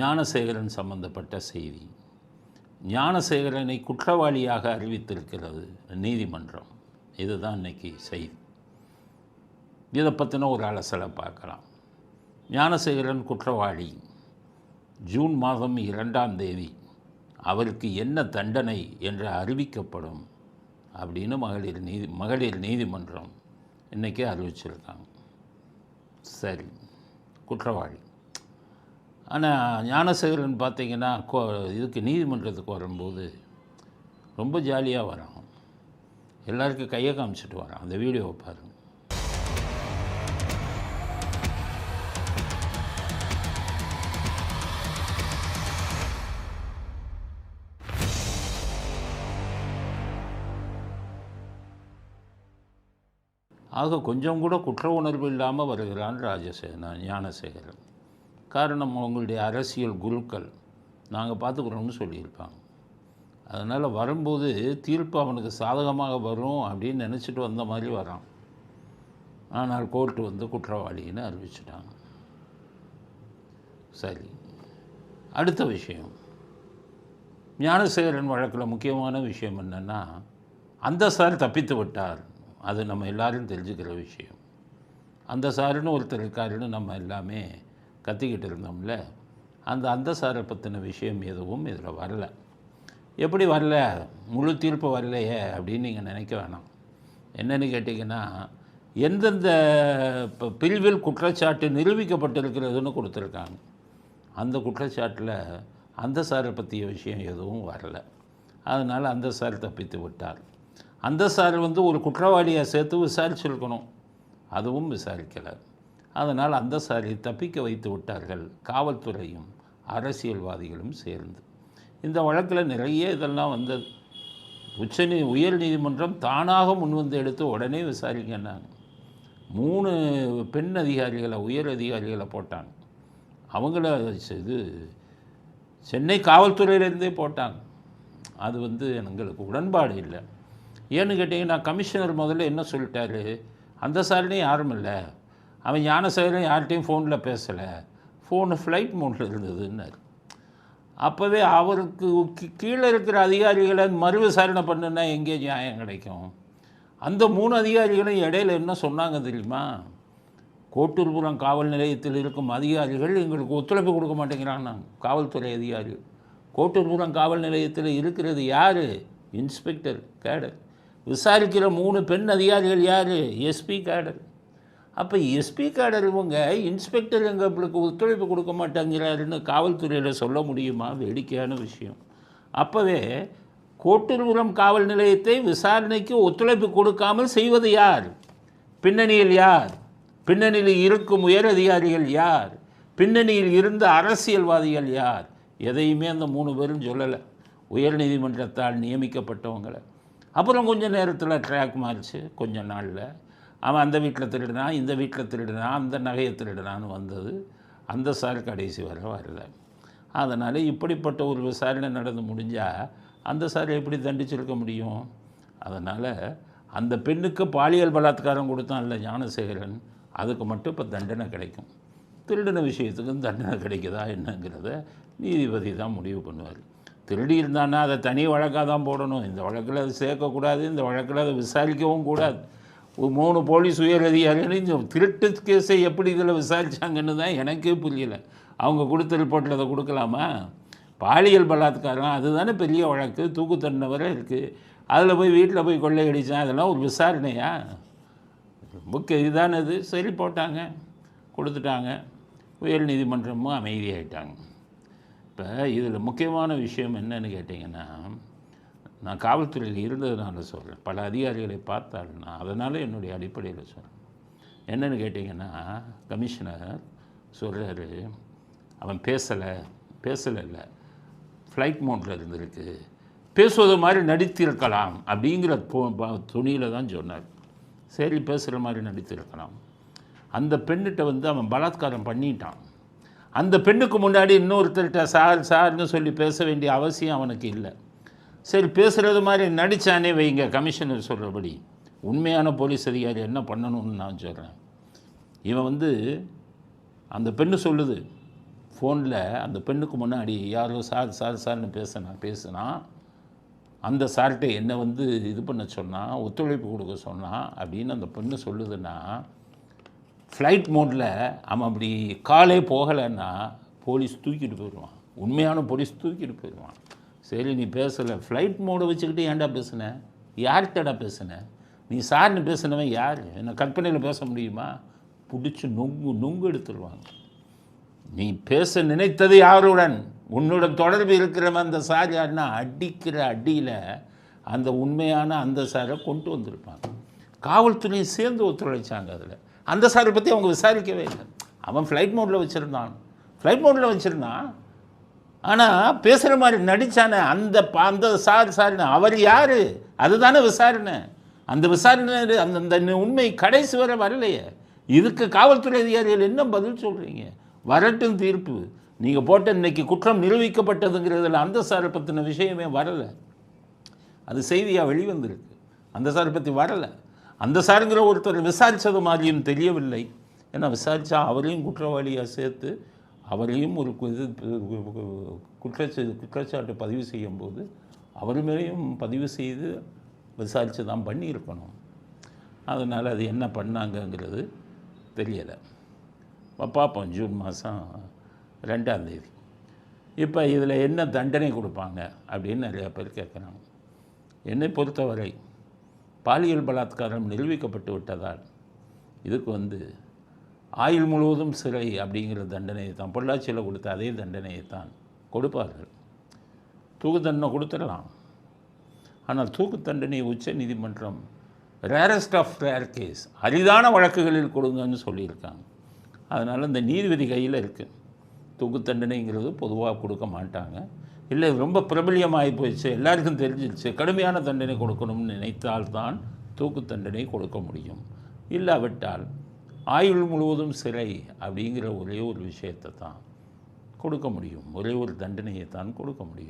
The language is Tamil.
ஞானசேகரன் சம்பந்தப்பட்ட செய்தி. ஞானசேகரனை குற்றவாளியாக அறிவித்திருக்கிறது நீதிமன்றம். இதுதான் இன்னைக்கு செய்தி. இதை பற்றின ஒரு அலசலை பார்க்கலாம். ஞானசேகரன் குற்றவாளி. ஜூன் மாதம் இரண்டாம் தேதி அவருக்கு என்ன தண்டனை என்று அறிவிக்கப்படும் அப்படின்னு மகளிர் நீதி மகளிர் நீதிமன்றம் இன்றைக்கே அறிவிச்சிருக்காங்க. சரி குற்றவாளி. ஆனால் ஞானசேகரன் பார்த்தீங்கன்னா கோ இதுக்கு நீதிமன்றத்துக்கு வரும்போது ரொம்ப ஜாலியாக வரான். எல்லாருக்கும் கையை காமிச்சிட்டு வரான். அந்த வீடியோவை பாருங்கள் ஆக கொஞ்சம் கூட குற்ற உணர்வு இல்லாமல் வருகிறான் ராஜசேகரன் ஞானசேகரன். காரணம் அவங்களுடைய அரசியல் குருக்கள் நாங்கள் பார்த்துக்குறோம்னு சொல்லியிருப்பாங்க. அதனால் வரும்போது தீர்ப்பு அவனுக்கு சாதகமாக வரும் அப்படின்னு நினச்சிட்டு வந்த மாதிரி வரான். ஆனால் கோர்ட்டு வந்து குற்றவாளின்னு அறிவிச்சிட்டாங்க. சரி. அடுத்த விஷயம். ஞானசேகரன் வழக்கில் முக்கியமான விஷயம் என்னென்னா அந்த சார் தப்பித்து விட்டார். அது நம்ம எல்லாரும் தெரிஞ்சுக்கிற விஷயம். அந்த சாருன்னு ஒருத்தர் இருக்காருன்னு நம்ம எல்லாமே கத்திக்கிட்டு இருந்தோம்ல அந்த அந்தசாரை பற்றின விஷயம் எதுவும் இதில் வரல. எப்படி வரல? முழு தீர்ப்பு வரலையே அப்படின்னு நீங்கள் நினைக்க வேணாம். என்னென்னு கேட்டிங்கன்னா எந்தெந்த இப்போ பிரிவில் குற்றச்சாட்டு நிரூபிக்கப்பட்டிருக்கிறதுன்னு கொடுத்துருக்காங்க. அந்த குற்றச்சாட்டில் அந்த சாரை பற்றிய விஷயம் எதுவும் வரல. அதனால் அந்த சார் தப்பித்து விட்டார். அந்த சார் வந்து ஒரு குற்றவாளியை சேர்த்து விசாரிச்சிருக்கணும். அதுவும் விசாரிக்கலை. அதனால் அந்த சாரை தப்பிக்க வைத்து விட்டார்கள் காவல்துறையும் அரசியல்வாதிகளும் சேர்ந்து. இந்த வழக்கில் நிறைய இதெல்லாம் வந்தது. உச்சநீ உயர் நீதிமன்றம் தானாக முன்வந்து எடுத்து உடனே விசாரிக்கன்னாங்க. மூணு பெண் அதிகாரிகளை உயர் அதிகாரிகளை போட்டாங்க. அவங்கள இது சென்னை காவல்துறையிலேருந்தே போட்டாங்க. அது வந்து எங்களுக்கு உடன்பாடு இல்லை. ஏன்னு கேட்டிங்கன்னா கமிஷனர் முதல்ல என்ன சொல்லிட்டாரு? அந்த சாரிலையும் யாரும் இல்லை. அவன் ஞானசேகரன் யார்கிட்டையும் ஃபோனில் பேசலை. ஃபோனு ஃப்ளைட் மோட்டில் இருந்ததுன்னார். அப்போவே அவருக்கு கீழே இருக்கிற அதிகாரிகளை மறு விசாரணை பண்ணுனா எங்கே நியாயம் கிடைக்கும்? அந்த மூணு அதிகாரிகளும் இடையில என்ன சொன்னாங்க தெரியுமா? கோட்டூர்புரம் காவல் நிலையத்தில் இருக்கும் அதிகாரிகள் எங்களுக்கு ஒத்துழைப்பு கொடுக்க மாட்டேங்கிறாங்க காவல்துறை அதிகாரி. கோட்டூர்புரம் காவல் நிலையத்தில் இருக்கிறது யார்? Inspector cadre. விசாரிக்கிற மூணு பெண் அதிகாரிகள் யார்? SP cadre. அப்போ எஸ்பி கேடர் இவங்க இன்ஸ்பெக்டர் எங்களுக்கு ஒத்துழைப்பு கொடுக்க மாட்டேங்கிறாருன்னு காவல்துறையில் சொல்ல முடியுமா? வேடிக்கையான விஷயம். அப்போவே கோட்டூர்புரம் காவல் நிலையத்தை விசாரணைக்கு ஒத்துழைப்பு கொடுக்காமல் செய்வது யார்? பின்னணியில் யார்? பின்னணியில் இருக்கும் உயர் அதிகாரிகள் யார்? பின்னணியில் இருந்த அரசியல்வாதிகள் யார்? எதையுமே அந்த மூணு பேரும் சொல்லலை. உயர்நீதிமன்றத்தால் நியமிக்கப்பட்டவங்களை. அப்புறம் கொஞ்ச நேரத்தில் ட்ராக் மாறிச்சு. கொஞ்ச நாளில். அவன் அந்த வீட்டில் திருடினான் இந்த வீட்டில் திருடினான் அந்த நகையை திருடினான்னு வந்தது. அந்த சார் கடைசி வர வரல. அதனால் இப்படிப்பட்ட ஒரு விசாரணை நடந்து முடிஞ்சால் அந்த சார் எப்படி தண்டிச்சிருக்க முடியும்? அதனால் அந்த பெண்ணுக்கு பாலியல் பலாத்காரம் கொடுத்தான்ல ஞானசேகரன் அதுக்கு மட்டும் இப்போ தண்டனை கிடைக்கும். திருடின விஷயத்துக்கும் தண்டனை கிடைக்குதா என்னங்கிறத நீதிபதி தான் முடிவு பண்ணுவார். திருடி இருந்தான்னா அதை தனி வழக்காக தான் போடணும். இந்த வழக்கில் அதை சேர்க்கக்கூடாது இந்த வழக்கில் அதை விசாரிக்கவும் கூடாது. மூணு போலீஸ் உயர் திருட்டு கேஸை எப்படி இதில் விசாரித்தாங்கன்னு தான் எனக்கே புரியல. அவங்க கொடுத்த ரிப்போர்ட்டில் அதை கொடுக்கலாமா? பாலியல் பலாத்காரம் அதுதானே பெரிய வழக்கு தூக்கு தண்டனை வரை இருக்குது அதில் போய் வீட்டில் போய் கொள்ளையடித்தான் அதெல்லாம் ஒரு விசாரணையா? புக்கு இதுதானது சரி போட்டாங்க. கொடுத்துட்டாங்க. உயர் நீதிமன்றமும் அமைதியாகிட்டாங்க இப்போ இதில் முக்கியமான விஷயம் என்னன்னு கேட்டிங்கன்னா நான் காவல்துறையில் இருந்ததுனால சொல்கிறேன் பல அதிகாரிகளை பார்த்தால் நான் அதனால் என்னுடைய அடிப்படையில் சொல்கிறேன் என்னன்னு கேட்டிங்கன்னா கமிஷனர் சொல்கிறாரு அவன் பேசலை பேசலை இல்லை. ஃப்ளைட் மோட்டில் இருந்திருக்கு. பேசுவது மாதிரி நடித்திருக்கலாம். அப்படிங்கிற துணியில் தான் சொன்னார். சரி பேசுகிற மாதிரி நடித்திருக்கலாம். அந்த பெண்ணிட்ட வந்து அவன் பலாத்காரம் பண்ணிட்டான். அந்த பெண்ணுக்கு முன்னாடி இன்னொருத்தர்கிட்ட சார் சார்னு சொல்லி பேச வேண்டிய அவசியம் அவனுக்கு இல்லை. சரி பேசுகிறது மாதிரி நடித்தானே வைங்க கமிஷனர் சொல்கிறபடி உண்மையான போலீஸ் அதிகாரி என்ன பண்ணணும்னு நான் சொல்கிறேன் இவன் வந்து அந்த பெண்ணு சொல்லுது ஃபோனில் அந்த பெண்ணுக்கு முன்னாடி யாரோ சார் சார் சார்னு பேசினா பேசுனா அந்த சார்கிட்ட என்னை வந்து இது பண்ண சொன்னால் ஒத்துழைப்பு கொடுக்க சொன்னால் அப்படின்னு அந்த பெண்ணு சொல்லுதுன்னா ஃப்ளைட் மோடில் அவன் அப்படி காலே போகலைன்னா போலீஸ் தூக்கிட்டு போயிடுவான். உண்மையான போலீஸ் தூக்கிட்டு போயிடுவான். சரி நீ பேசலை. ஃப்ளைட் மோடை வச்சுக்கிட்டு ஏன்டா பேசுன? யார்கிட்டடா பேசுன? நீ சார்னு பேசுனவன் யார்? என்ன கற்பனையில் பேச முடியுமா? பிடிச்சி நொங்கு நொங்கு எடுத்துருவாங்க. நீ பேச நினைத்தது யாருடன்? உன்னுடன் தொடர்பு இருக்கிறவன் அந்த சார் யாருன்னா அடிக்கிற அடியில் அந்த உண்மையான அந்த சாரை கொண்டு வந்திருப்பாங்க. காவல்துறையும் சேர்ந்து ஒத்துழைச்சாங்க அதில். அந்த சாரை பற்றி அவங்க விசாரிக்கவே இல்லை. அவன் ஃப்ளைட் மோடில் வச்சுருந்தான். ஃப்ளைட் மோடில் வச்சுருந்தான். ஆனால் பேசுகிற மாதிரி நடித்தானே அந்த ப- அந்த சார் சார்னு. அவர் யார்? அதுதானே விசாரணை. அந்த விசாரணை அந்த அந்த உண்மை கடைசி வரை வரலையே. இதுக்கு காவல்துறை அதிகாரிகள் என்ன பதில் சொல்கிறீங்க வரட்டும் தீர்ப்பு. நீங்கள் போட்ட இன்னைக்கு குற்றம் நிரூபிக்கப்பட்டதுங்கிறதுல அந்த சாரை பற்றின விஷயமே வரலை. அது செய்தியாக வெளிவந்திருக்கு. அந்த சாரை பற்றி வரலை. அந்த சாருங்கிற ஒருத்தர் விசாரித்தது மாதிரியும் தெரியவில்லை. ஏன்னா விசாரித்தா அவரையும் குற்றவாளியாக சேர்த்து அவரையும் ஒரு கு- இது குற்றச்சா குற்றச்சாட்டு பதிவு செய்யும்போது அவர் மேலேயும் பதிவு செய்து விசாரித்து தான் பண்ணியிருக்கணும். அதனால் அது என்ன பண்ணாங்கங்கிறது தெரியலை. பார்ப்போம் ஜூன் மாதம் ரெண்டாம் தேதி. இப்போ இதில் என்ன தண்டனை கொடுப்பாங்க அப்படின்னு நிறையா பேர் கேட்குறாங்க என்னை பொறுத்தவரை பாலியல் பலாத்காரம் நிரூபிக்கப்பட்டு விட்டதால் இதுக்கு வந்து ஆயுள் முழுவதும் சிறை அப்படிங்கிற தண்டனையை தான் பொள்ளாச்சியில் கொடுத்த அதே தண்டனையை தான் கொடுப்பார்கள். தூக்கு தண்டனை கொடுத்துடலாம். ஆனால் தூக்கு தண்டனை உச்ச நீதிமன்றம் ரேரஸ்ட் ஆஃப் ரேர் கேஸ் அரிதான வழக்குகளில் கொடுங்கன்னு சொல்லியிருக்காங்க. அதனால் இந்த நீதிபதி கையில் இருக்குது தூக்கு தண்டனைங்கிறது பொதுவாக கொடுக்க மாட்டாங்க. இல்லை ரொம்ப பிரபலியமாகி போயிடுச்சு எல்லாருக்கும் தெரிஞ்சிருச்சு கடுமையான தண்டனை கொடுக்கணும்னு நினைத்தால்தான் தூக்கு தண்டனை கொடுக்க முடியும். இல்லாவிட்டால் ஆயுள் முழுவதும் சிறை அப்படிங்கிற ஒரே ஒரு விஷயத்தை தான் கொடுக்க முடியும். ஒரே ஒரு தண்டனையை தான் கொடுக்க முடியும்.